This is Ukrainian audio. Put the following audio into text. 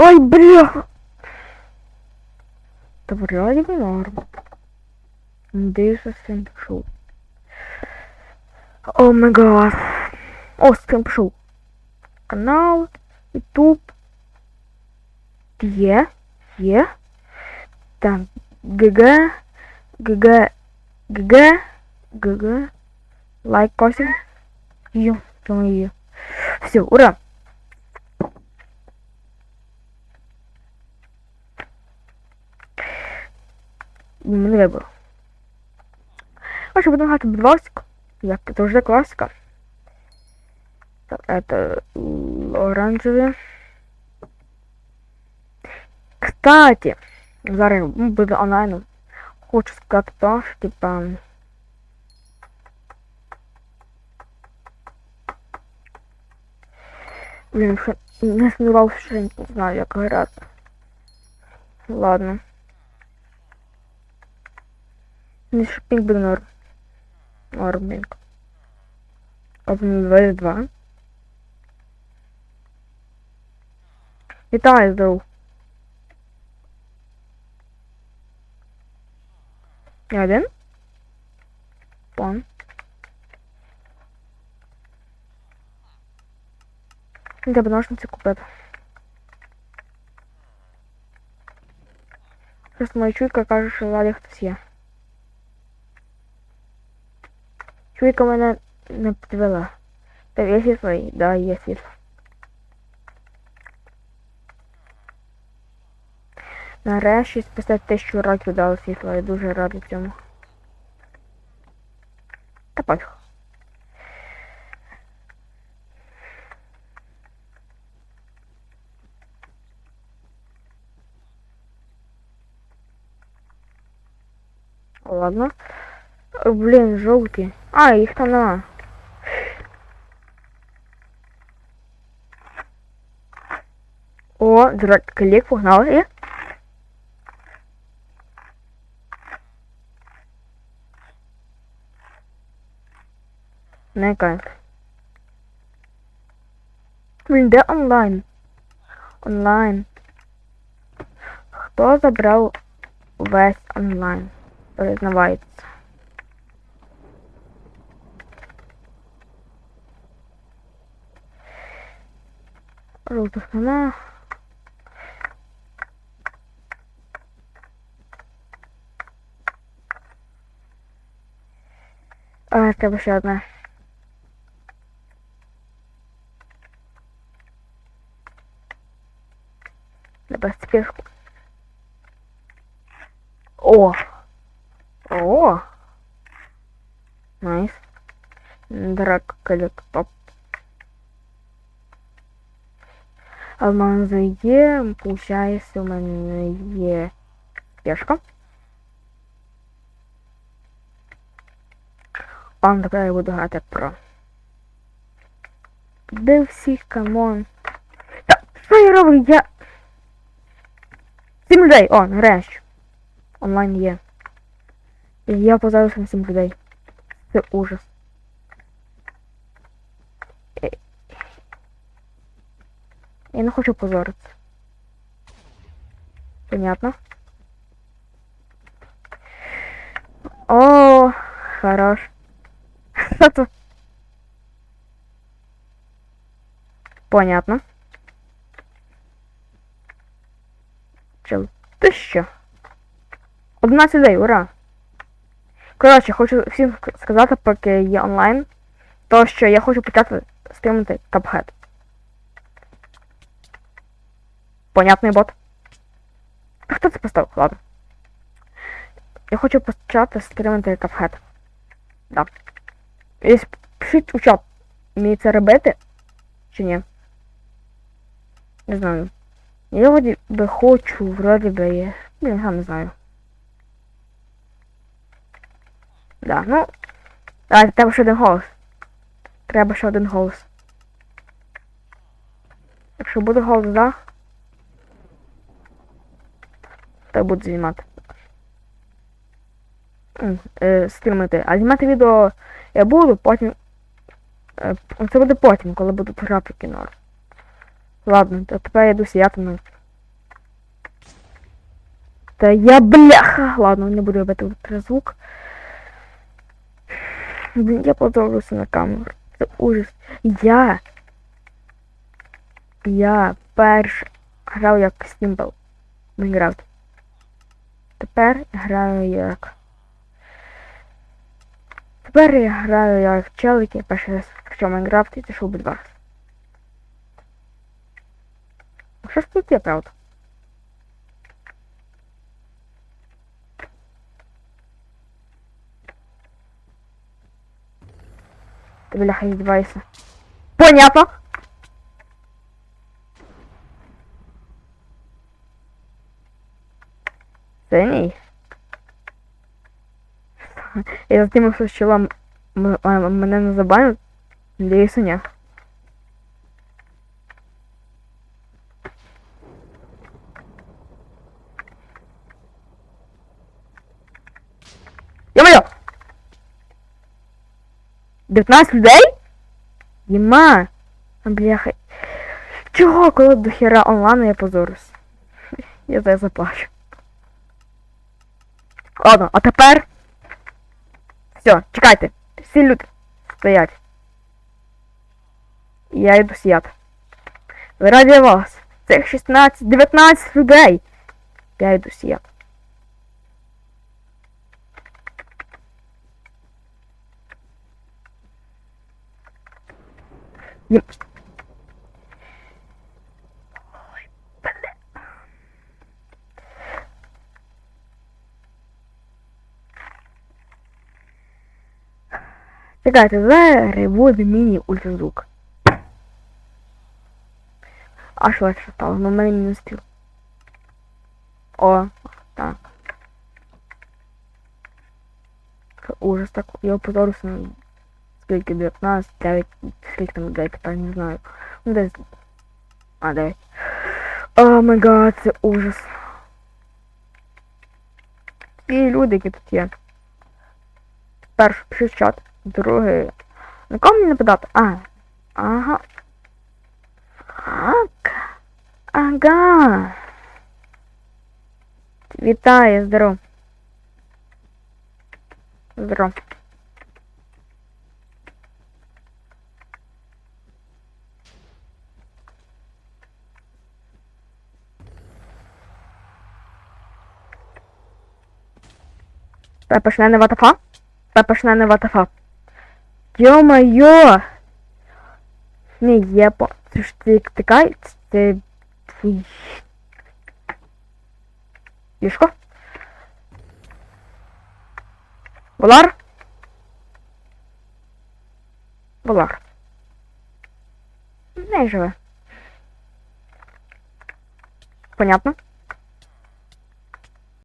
Ой, бля! Та вроді би норм. Де ж з цим пішов? О май гад. О, з цим пішов. Канал, Ютуб. Є, є. Так, ГГ, ГГ, ГГ, ГГ. Лайк, косик. Ё, твою. Все, ура! Мене вибор. Короче, будемо грати Бласик. Як це вже класика. Так, это оранжеві. Кстати, зараз буде онлайн. Хочу сказати то, що типа. Блін, що не сумнівався, що я не знаю, як грати. Ладно. Не шопінг буде норм. Нормненько. Копнув 22. Вітаю, здоров. Я один? Пан. Треба ножниці купити. Щось моя чуйка каже, що ззаді хтось є. Чуйка мене не підвела. Та є світло? Да, є світло. Нарешті спустя тисячу років дало світло, я дуже радий цьому. Та пофіг. Ладно. Блін, жовті. А, їх там нема. О, коллег погнали. Є? Не кайф. Блін, де онлайн? Онлайн. Хто забрав весь онлайн? Признавається. Жовтих нема. А, треба ще одне. Треба спешку. О! О! Найс. Драк колек топ. Алмази є, получається, у мене є пешка. Он тепер я буду грати про. Де всіх, камон. Та, що я роблю? Я... Сім людей! О, нарешті. Онлайн є. Я позарився на сім людей. Це ужас. Я не хочу позоритися. Понятно? О, хорош. Понятно. Чел, ти що? 11 людей, ура! Коротше, хочу всім ск- сказати, поки є онлайн, то що я хочу почати стримати Cuphead. Понятний бот. А хто це поставив? Ладно. Я хочу почати стримати Cuphead. Да. Якщо пишіть у чат, мені це робити чи ні? Не знаю. Я вроді би хочу, вроді би є. Блін, я не знаю. Да, ну. А, треба ще один голос. Треба ще один голос. Якщо буде голос, да? Я буду знімати. Е, стрімити. А знімати відео я буду, потім. Е, це буде потім, коли будуть графіки норм. Ладно, то тепер я йду сіяти на Та я бляха. Ладно, не буду робити ультразвук. Блін, я позорюся на камеру. Це ужас. Я. Я перш грав як Стімбл Майнкрафт. Тепер граю як. Тепер я граю як челик, я перший раз включав Майнкрафт і зайшов без вас. Що ж тут є, правда? Ты, бляха, издевайся. Понятно? Синій. Я затимав, що м- мене не забанять. Надіюся, ні. Йо-моє! 19 людей? Єма! А, Бляха. Чого, коли до хера онлайну я позорюсь? Я зараз заплачу. Ладно, а тепер. Все, чекайте. Всі люди стоять. Я йду сіяти. Раді вас. Цих 16, 19 людей. Я йду сіяти. Єм. Чекайте, зараз буде міні ультразвук. Аж легше стало, но в мене мінус стріл. О, так. Це Ужас так. Я позоруся на скільки 19, 9, скільки там людей тепер не знаю. Ну десь. А, 9. О май гад, це ужас. Ці люди, які тут є. Перший пишіть в чат, Другий. На кого мені нападати? А. Ага. Ак. Ага. Вітаю, здоров. Здоров. Пепешне не ватафа? Пепешне не ватафа. Йо-моє! Не по... Це ж тикай, це... Фуй. Юшко? Волар? Волар. Не живе. Понятно?